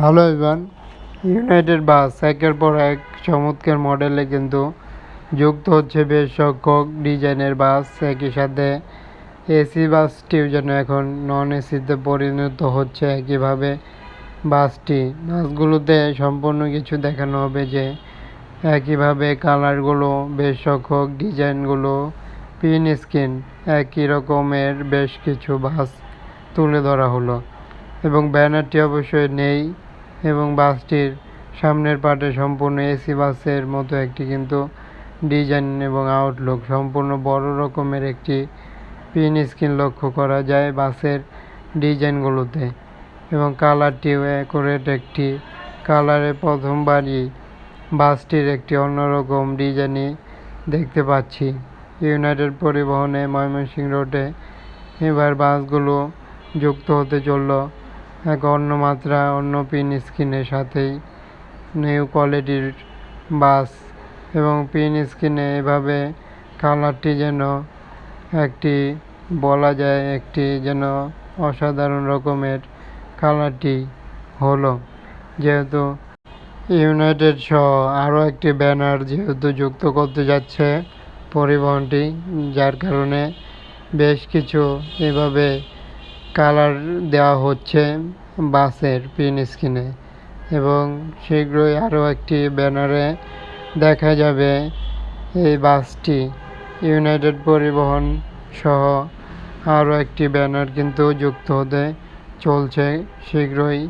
Hello Ivan United বাস একের পর এক চমৎকার মডেলে কিন্তু যুক্ত হচ্ছে বেশ সংখ্যক ডিজাইনের বাস। একই সাথে এসি বাসটিও যেন এখন নন এসিতে পরিণত হচ্ছে একইভাবে বাসটি। বাসগুলোতে সম্পূর্ণ কিছু দেখানো হবে যে একইভাবে কালারগুলো, বেশ সংখ্যক ডিজাইনগুলো, পিন স্ক্রিন, একই রকমের বেশ কিছু বাস তুলে ধরা হলো। এবং ব্যানারটি অবশ্যই নেই। এবং বাসটির সামনের পার্টে সম্পূর্ণ এসি বাসের মতো একটি কিন্তু ডিজাইন এবং আউটলুক। সম্পূর্ণ বড় রকমের একটি পিন স্ক্রিন লক্ষ্য করা যায় বাসের ডিজাইনগুলোতে এবং কালারটিও অ্যাকুরেট একটি কালারে প্রথমবারই বাসটির একটি অন্যরকম ডিজাইনই দেখতে পাচ্ছি। ইউনাইটেড পরিবহনে ময়মনসিংহ রোডে এবার বাসগুলো যুক্ত হতে চলল। এক অন্য মাত্রা অন্য পিন স্ক্রিনের সাথেই নিউ কোয়ালিটির বাস এবং পিন স্ক্রিনে এভাবে কালারটি যেন একটি, বলা যায় একটি যেন অসাধারণ রকমের কালারটি হলো। যেহেতু ইউনাইটেড সহ আরও একটি ব্যানার যেহেতু যুক্ত করতে যাচ্ছে পরিবহনটি, যার কারণে বেশ কিছু এভাবে কালার দেওয়া হচ্ছে বাসের পিন স্ক্রিনে এবং শীঘ্রই আরও একটি ব্যানারে দেখা যাবে এই বাসটি ইউনাইটেড পরিবহন সহ আরও একটি ব্যানার কিন্তু যুক্ত হতে চলছে শীঘ্রই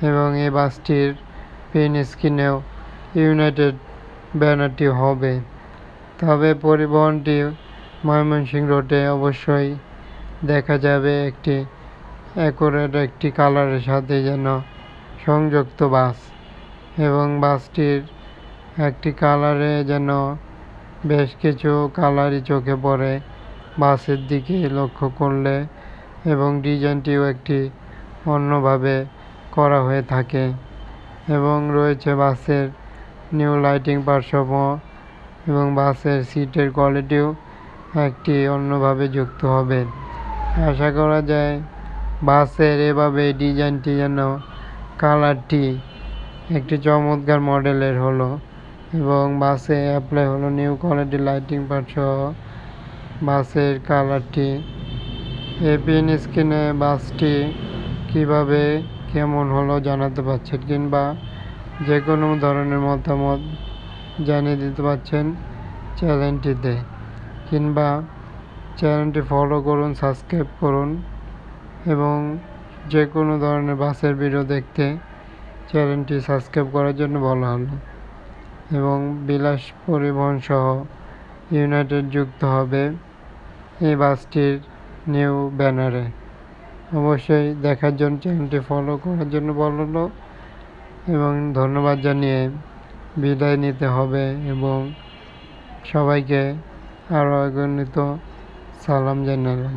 এবং এই বাসটির পিন স্ক্রিনেও ইউনাইটেড ব্যানারটি হবে। তবে পরিবহনটি ময়মনসিংহ রোডে অবশ্যই দেখা যাবে একটি অ্যাকুরেট একটি কালারের সাথে যেন সংযুক্ত বাস এবং বাসটির একটি কালারে যেন বেশ কিছু কালারই চোখে পড়ে। বাসের দিকে লক্ষ্য করলে এবং ডিজাইনটিও একটি অন্যভাবে করা হয়ে থাকে এবং রয়েছে বাসের নিউ লাইটিং পার্শ্বময় এবং বাসের সিটের কোয়ালিটিও একটি অন্যভাবে যুক্ত হবে। আশা করা যায় বাসের এভাবে ডিজাইনটি যেন কালারটি একটি চমৎকার মডেলের হলো এবং বাসে অ্যাপ্লাই হলো নিউ কোয়ালিটি লাইটিং পার্ট সহ বাসের কালারটি। এই পিন স্ক্রিনে বাসটি কীভাবে কেমন হলো জানাতে পারছেন কিংবা যে কোনো ধরনের মতামত জানিয়ে দিতে পারছেন চ্যানেলটিতে কিংবা চ্যানেলটি ফলো করুন সাবস্ক্রাইব করুন। এবং যে কোনো ধরনের বাসের ভিডিও দেখতে চ্যানেলটি সাবস্ক্রাইব করার জন্য বলা হলো। এবং বিলাস পরিবহন সহ ইউনাইটেড যুক্ত হবে এই বাসটির নিউ ব্যানারে অবশ্যই দেখার জন্য চ্যানেলটি ফলো করার জন্য বলল এবং ধন্যবাদ জানিয়ে বিদায় নিতে হবে এবং সবাইকে আরও অগণিত সালাম জানালাম।